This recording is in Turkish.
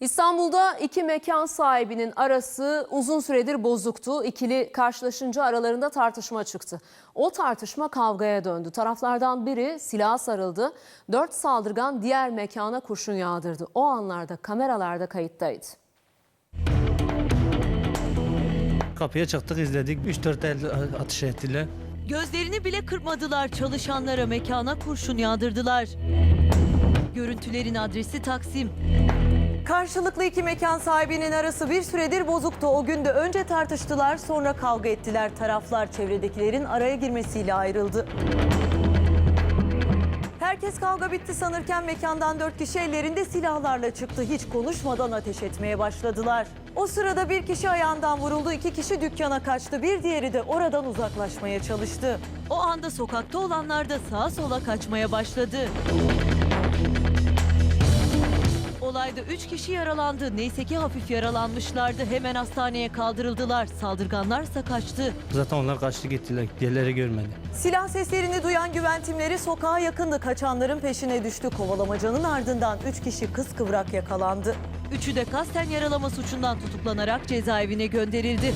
İstanbul'da iki mekan sahibinin arası uzun süredir bozuktu. İkili karşılaşınca aralarında tartışma çıktı. O tartışma kavgaya döndü. Taraflardan biri silaha sarıldı. Dört saldırgan diğer mekana kurşun yağdırdı. O anlarda kameralarda kayıttaydı. Kapıya çıktık izledik. 3-4 el atış ettiler. Gözlerini bile kırpmadılar. Çalışanlara mekana kurşun yağdırdılar. Görüntülerin adresi Taksim. Karşılıklı iki mekan sahibinin arası bir süredir bozuktu. O gün de önce tartıştılar sonra kavga ettiler. Taraflar çevredekilerin araya girmesiyle ayrıldı. Herkes kavga bitti sanırken mekandan dört kişi ellerinde silahlarla çıktı. Hiç konuşmadan ateş etmeye başladılar. O sırada bir kişi ayağından vuruldu, iki kişi dükkana kaçtı. Bir diğeri de oradan uzaklaşmaya çalıştı. O anda sokakta olanlar da sağa sola kaçmaya başladı. Olayda üç kişi yaralandı. Neyse ki hafif yaralanmışlardı. Hemen hastaneye kaldırıldılar. Saldırganlarsa kaçtı. Zaten onlar kaçtı gittiler. Diğerleri görmedi. Silah seslerini duyan güventimleri sokağa yakındı. Kaçanların peşine düştü. Kovalamacanın ardından üç kişi kıskıvrak yakalandı. Üçü de kasten yaralama suçundan tutuklanarak cezaevine gönderildi.